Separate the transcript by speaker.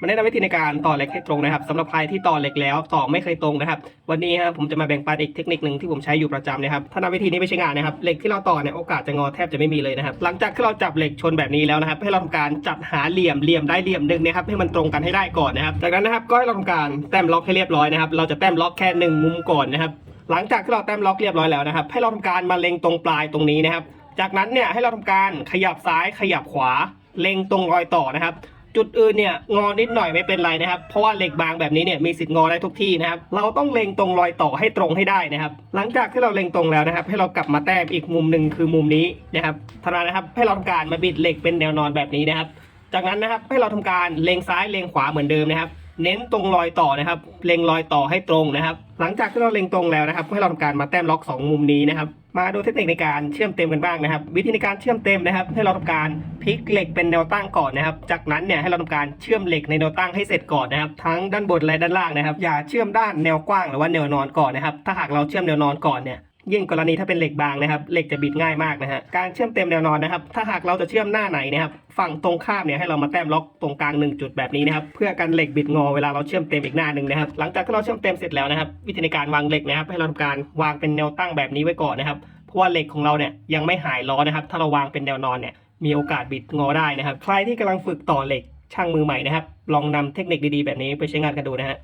Speaker 1: มาแนะนำวิธีในการต่อเหล็กให้ตรงนะครับสำหรับใครที่ต่อเหล็กแล้วต่อไม่เคยตรงนะครับ วันนี้ครับผมจะมาแบ่งปันอีกเทคนิคหนึ่งที่ผมใช้อยู่ประจำนะครับถ้านำวิธีนี้ไปใช้งานนะครับเหล็กที่เราต่อเนี่ยโอกาสจะงอแทบจะไม่มีเลยนะครับ หลังจากที่เราจับเหล็กชนแบบนี้แล้วนะครับ ให้เราทำการจัดหาเหลี่ยมเหลี่ยมได้เหลี่ยมหนึ่งนะครับให้มันตรงกันให้ได้ก่อนนะครับ จากนั้นนะครับก็ให้เราทำการแต้มล็อกให้เรียบร้อยนะครับ เราจะแต้มล็อกแค่หนึ่งมุมก่อนนะครับ หลังจากที่เราแต้มล็อกเรียบร้อยแล้วนะครับ ให้เราทำการมาเล็งตรงปลายตรงนี้นะครับ จากนั้นเนี่ยให้เราทำการขยับซ้ายขยับขวาเล็งตรงรอยต่อนะครับ จุดอื่นเนี่ยงอนิดหน่อยไม่เป็นไรนะครับ เพราะว่าเหล็กบางแบบนี้เนี่ยมีสิทธิ์งอได้ทุกที่นะครับ เราต้องเล็งตรงรอยต่อให้ตรงให้ได้นะครับ หลังจากที่เราเล็งตรงแล้วนะครับ ให้เรากลับมาแต้มอีกมุมหนึ่งคือมุมนี้นะครับทานะครับให้เราทำการมาบิดเหล็กเป็นแนวนอนแบบนี้นะครับ จากนั้นนะครับให้เราทำการเล็งซ้ายเล็งขวาเหมือนเดิมนะครับ เน้นตรงรอยต่อนะครับ เล็งรอยต่อให้ตรงนะครับ หลังจากที่เราเล็งตรงแล้วนะครับ ให้เราทำการมาแต้มล็อก 2 มุมนี้นะครับ มาดูเทคนิคในการเชื่อมเต็มกันบ้างนะครับ วิธีในการเชื่อมเต็มนะครับ ให้เราทำการพลิกเหล็กเป็นแนวตั้งก่อนนะครับ จากนั้นเนี่ยให้เราทำการเชื่อมเหล็กในแนวตั้งให้เสร็จก่อนนะครับ ทั้งด้านบนและด้านล่างนะครับ อย่าเชื่อมด้านแนวกว้างหรือว่าแนวนอนก่อนนะครับ ถ้าหากเราเชื่อมแนวนอนก่อนเนี่ย ยิ่งกรณีถ้าเป็นเหล็กบางนะครับเหล็กจะบิดง่ายมากนะฮะการเชื่อมเต็มแนวนอนนะครับ ถ้าหากเราจะเชื่อมหน้าไหนนะครับฝั่งตรงข้ามเนี่ยให้เรามาแต้มล็อกตรงกลางหนึ่งจุดแบบนี้นะครับเพื่อกันเหล็กบิดงอเวลาเราเชื่อมเต็มอีกหน้าหนึ่งนะครับหลังจากที่เราเชื่อมเต็มเสร็จแล้วนะครับ วิธีในการวางเหล็กนะครับให้เราทำการวางเป็นแนวตั้งแบบนี้ไว้ก่อนนะครับเพราะว่าเหล็กของเราเนี่ยยังไม่หายล้อนะครับ ถ้าเราวางเป็นแนวนอนเนี่ยมีโอกาสบิดงอได้นะครับ ใครที่กำลังฝึกต่อเหล็กช่างมือใหม่นะครับ ลองนำเทคนิคดีๆ แบบนี้ไปใช้งานกันดูนะฮะ